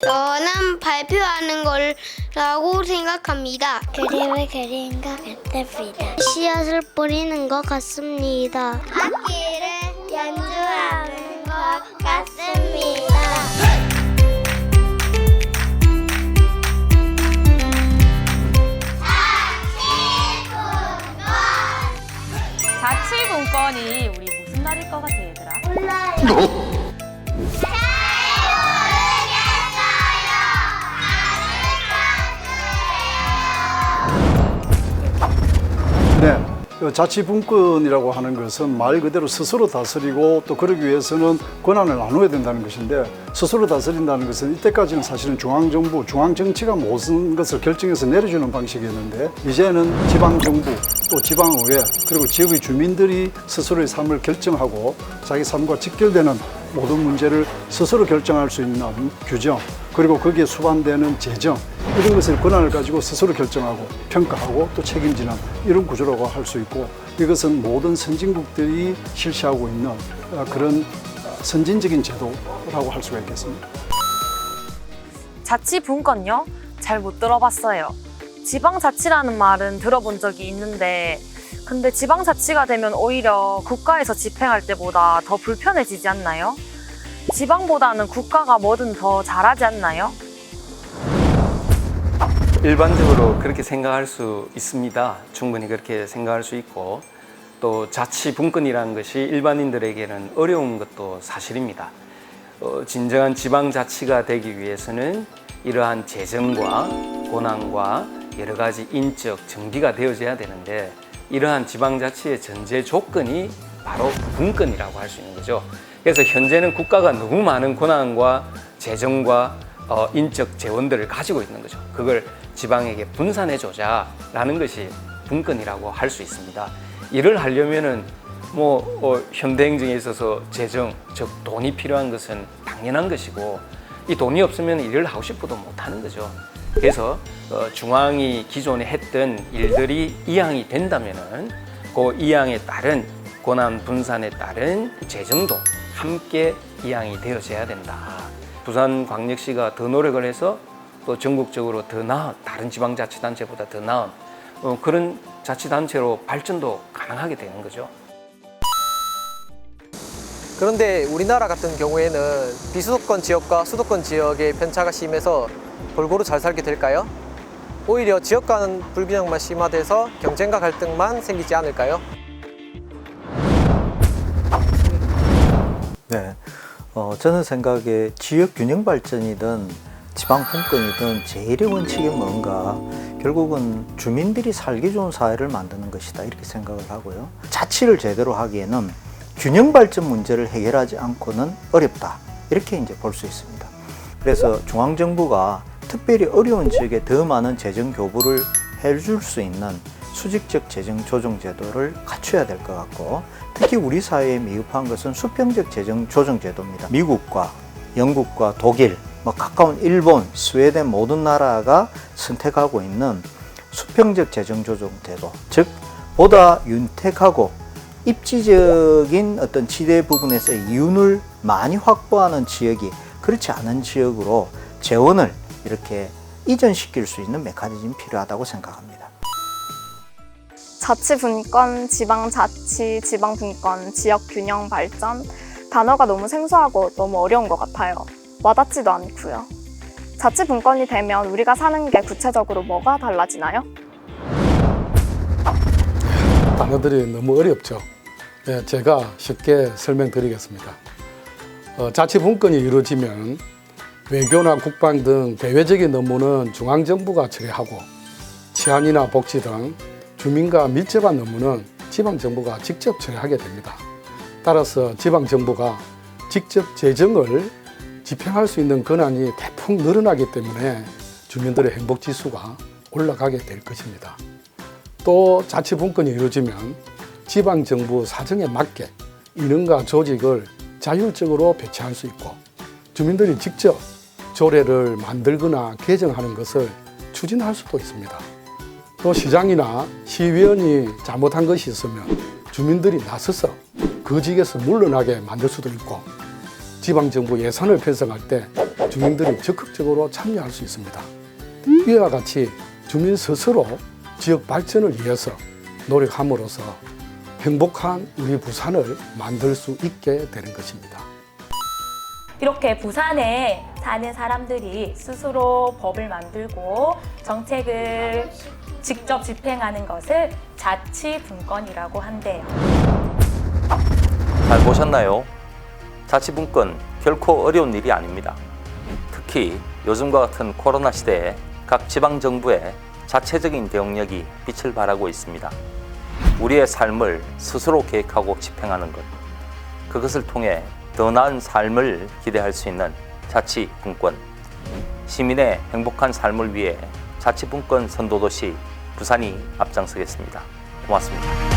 저는 발표하는 거라고 생각합니다. 그림을 그리는 것 같습니다. 씨앗을 뿌리는 것 같습니다. 악기를 연주하는 것 같습니다. 자치분권이 우리 무슨 날일 것 같아 얘들아? 네. 그 자치분권이라고 하는 것은 말 그대로 스스로 다스리고 또 그러기 위해서는 권한을 나눠야 된다는 것인데 스스로 다스린다는 것은 이때까지는 사실은 중앙정부, 중앙정치가 모든 것을 결정해서 내려주는 방식이었는데 이제는 지방정부, 또 지방의회, 그리고 지역의 주민들이 스스로의 삶을 결정하고 자기 삶과 직결되는 모든 문제를 스스로 결정할 수 있는 규정, 그리고 거기에 수반되는 재정, 이런 것을 권한을 가지고 스스로 결정하고 평가하고 또 책임지는 이런 구조라고 할 수 있고 이것은 모든 선진국들이 실시하고 있는 어, 그런 어, 선진적인 제도라고 할 수가 있겠습니다. 자치분권요? 잘 못 들어봤어요. 지방자치라는 말은 들어본 적이 있는데 근데 지방자치가 되면 오히려 국가에서 집행할 때보다 더 불편해지지 않나요? 지방보다는 국가가 뭐든 더 잘하지 않나요? 일반적으로 그렇게 생각할 수 있습니다. 충분히 그렇게 생각할 수 있고 또 자치 분권이라는 것이 일반인들에게는 어려운 것도 사실입니다. 어, 진정한 지방 자치가 되기 위해서는 이러한 재정과 권한과 여러 가지 인적 정비가 되어져야 되는데 이러한 지방 자치의 전제 조건이 바로 분권이라고 할 수 있는 거죠. 그래서 현재는 국가가 너무 많은 권한과 재정과 어, 인적 재원들을 가지고 있는 거죠. 그걸 지방에게 분산해주자라는 것이 분권이라고 할 수 있습니다. 이를 하려면은 뭐 어, 현대 행정에 있어서 재정, 즉 돈이 필요한 것은 당연한 것이고 이 돈이 없으면 일을 하고 싶어도 못 하는 거죠. 그래서 어, 중앙이 기존에 했던 일들이 이양이 된다면은 그 이양에 따른 권한 분산에 따른 재정도 함께 이양이 되어져야 된다. 부산광역시가 더 노력을 해서 또 전국적으로 더 나은 다른 지방자치단체보다 더 나은 어, 그런 자치단체로 발전도 가능하게 되는 거죠. 그런데 우리나라 같은 경우에는 비수도권 지역과 수도권 지역의 편차가 심해서 골고루 잘 살게 될까요? 오히려 지역 간 불균형만 심화돼서 경쟁과 갈등만 생기지 않을까요? 네. 어, 저는 생각에 지역 균형 발전이든 지방 분권이든 제일의 원칙이 뭔가 결국은 주민들이 살기 좋은 사회를 만드는 것이다 이렇게 생각을 하고요. 자치를 제대로 하기에는 균형 발전 문제를 해결하지 않고는 어렵다 이렇게 이제 볼 수 있습니다. 그래서 중앙 정부가 특별히 어려운 지역에 더 많은 재정 교부를 해줄 수 있는 수직적 재정 조정 제도를 갖춰야 될 것 같고 특히 우리 사회에 미흡한 것은 수평적 재정 조정 제도입니다. 미국과 영국과 독일, 뭐 가까운 일본, 스웨덴 모든 나라가 선택하고 있는 수평적 재정 조정 제도, 즉 보다 윤택하고 입지적인 어떤 지대 부분에서 이윤을 많이 확보하는 지역이 그렇지 않은 지역으로 재원을 이렇게 이전시킬 수 있는 메커니즘이 필요하다고 생각합니다. 자치분권, 지방자치, 지방분권, 지역균형 발전 단어가 너무 생소하고 너무 어려운 것 같아요. 와닿지도 않고요. 자치분권이 되면 우리가 사는 게 구체적으로 뭐가 달라지나요? 단어들이 너무 어렵죠. 예, 제가 쉽게 설명드리겠습니다. 어, 자치분권이 이루어지면 외교나 국방 등 대외적인 업무는 중앙정부가 처리하고 치안이나 복지 등 주민과 밀접한 업무는 지방정부가 직접 처리하게 됩니다. 따라서 지방정부가 직접 재정을 집행할 수 있는 권한이 대폭 늘어나기 때문에 주민들의 행복 지수가 올라가게 될 것입니다. 또 자치 분권이 이루어지면 지방 정부 사정에 맞게 인원과 조직을 자율적으로 배치할 수 있고 주민들이 직접 조례를 만들거나 개정하는 것을 추진할 수도 있습니다. 또 시장이나 시의원이 잘못한 것이 있으면 주민들이 나서서 그 직에서 물러나게 만들 수도 있고 지방정부 예산을 편성할 때 주민들이 적극적으로 참여할 수 있습니다. 이와 같이 주민 스스로 지역 발전을 위해서 노력함으로써 행복한 우리 부산을 만들 수 있게 되는 것입니다. 이렇게 부산에 사는 사람들이 스스로 법을 만들고 정책을 직접 집행하는 것을 자치분권이라고 한대요. 잘 보셨나요? 자치분권 결코 어려운 일이 아닙니다. 특히 요즘과 같은 코로나 시대에 각 지방 정부의 자체적인 대응력이 빛을 발하고 있습니다. 우리의 삶을 스스로 계획하고 집행하는 것. 그것을 통해 더 나은 삶을 기대할 수 있는 자치분권. 시민의 행복한 삶을 위해 자치분권 선도도시 부산이 앞장서겠습니다. 고맙습니다.